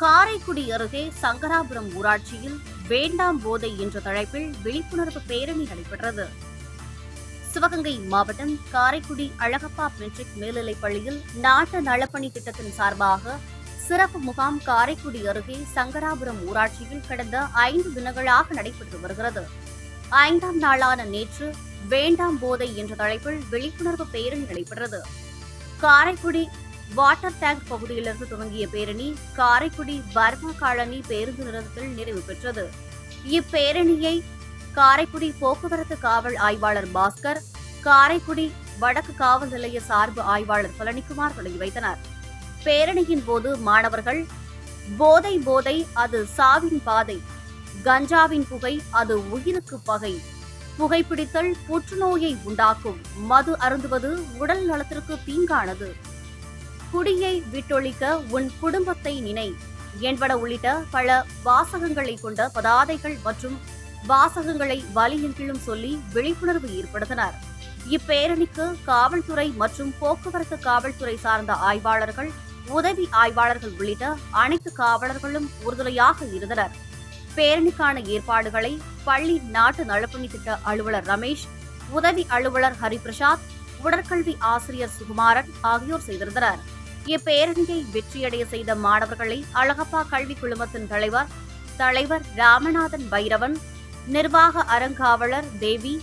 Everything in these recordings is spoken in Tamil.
காரைக்குடி அருகே சங்கராபுரம் ஊராட்சியில் வேண்டாம் போதை என்ற தலைப்பில் விழிப்புணர்வு பேரணி நடைபெற்றது. சிவகங்கை மாவட்டம் காரைக்குடி அழகப்பா மெட்ரிக் மேல்நிலைப் பள்ளியில் நாட்டு நலப்பணி திட்டத்தின் சார்பாக சிறப்பு முகாம் காரைக்குடி அருகே சங்கராபுரம் ஊராட்சியில் கடந்த ஐந்து தினங்களாக நடைபெற்று வருகிறது. ஐந்தாம் நாளான நேற்று வேண்டாம் போதை என்ற தலைப்பில் விழிப்புணர்வு பேரணி நடைபெற்றது. காரைக்குடி வாட்டர் டேங்க் பகுதியிலிருந்து துவங்கிய பேரணி காரைக்குடி பர்மா காலனி பேருந்து நிலையத்தில் நிறைவு பெற்றது. இப்பேரணியை காரைக்குடி போக்குவரத்து காவல் ஆய்வாளர் பாஸ்கர் காரைக்குடி வடக்கு காவல் நிலைய சார்பு ஆய்வாளர் பழனிக்குமார் தொடங்கி வைத்தனர். பேரணியின் போது மாணவர்கள் போதை போதை அது சாவின் பாதை. கஞ்சாவின் புகை அது உயிருக்கு பகை. புகைப்பிடித்தல் புற்றுநோயை உண்டாக்கும். மது அருந்துவது உடல் நலத்திற்கு தீங்கானது. குடியை விட்டொழிக்க உன் குடும்பத்தை நினை. என்பன உள்ளிட்ட பல வாசகங்களை கொண்ட பதாதைகள் மற்றும் வாசகங்களை வலியின்றிலும் சொல்லி விழிப்புணர்வு ஏற்படுத்தினர். இப்பேரணிக்கு காவல்துறை மற்றும் போக்குவரத்து காவல்துறை சார்ந்த ஆய்வாளர்கள் உதவி ஆய்வாளர்கள் உள்ளிட்ட அனைத்து காவலர்களும் உறுதுணையாக இருந்தனர். பேரணிக்கான ஏற்பாடுகளை பள்ளி நாட்டு நலப்பணி திட்ட அலுவலர் ரமேஷ் உதவி அலுவலர் ஹரிபிரசாத் உடற்கல்வி ஆசிரியர் சுகுமாரன் ஆகியோர் செய்திருந்தனர். இப்பேரணியை வெற்றியடைய செய்த மாணவர்களை அழகப்பா கல்வி குழுமத்தின் தலைவர் தலைவர் ராமநாதன் பைரவன் நிர்வாக அறங்காவலர் தேவி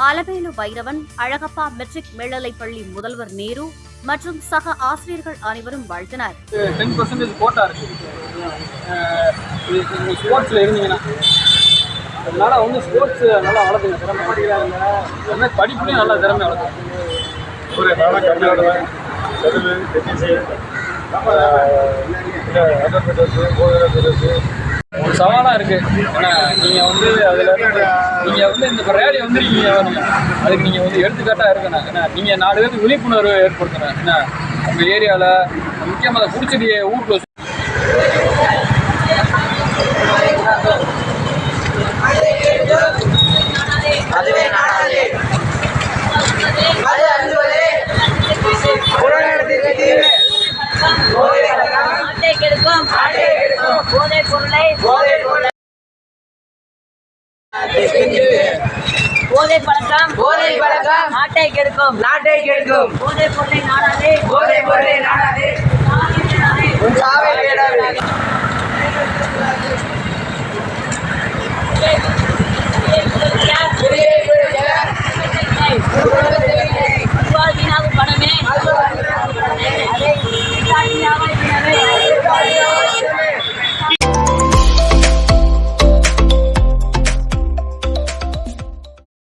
அலவேலு பைரவன் அழகப்பா மெட்ரிக் மேல்நிலைப் பள்ளி முதல்வர் நேரு மற்றும் சக ஆசிரியர்கள் அனைவரும் வாழ்த்தினர். டென் பர்சன்டேஜ் கோட்டா இருக்கு. அஹ் இது நீங்கள் ஸ்போர்ட்ஸில் இருந்தீங்கன்னா அதனால வந்து ஸ்போர்ட்ஸ் நல்லா வளர்த்துங்க. திறமை. அது மாதிரி படிப்புலையும் நல்லா திறமை வளர்த்துங்க. ஒரு நானும் கம்மியாடுவேன் தெலுங்கு டென்னிஸு பெட்டர்ஸு போதர பெட்டர்ஸு ஒரு சவாலாக இருக்குது ஏன்னா நீங்கள் வந்து அதில் நீங்கள் வந்து இந்த ரேலி வந்து நீங்கள் அதுக்கு நீங்கள் வந்து எடுத்துக்காட்டாக இருக்கணும். ஏன்னா நீங்கள் நாலு பேருக்கு விழிப்புணர்வு ஏற்படுத்தணும். ஏன்னா உங்கள் ஏரியாவில் முக்கியமாக அதை குடிச்சடியை ஊருக்குள்ள அதுவே நாடாது அது அஞ்சுவதே புறநடத்திற்கு தீமை போதை பழக்கம் நாட்டை கெடுக்கும் நாட்டை கெடுக்கும் போதைப் பொருளை போதை பழக்கம் போதை பழக்கம் நாட்டை கெடுக்கும். நாட்டை கெடுக்கும். போதை பொருளை நாடாதே. போதை பொருளை நாடாது.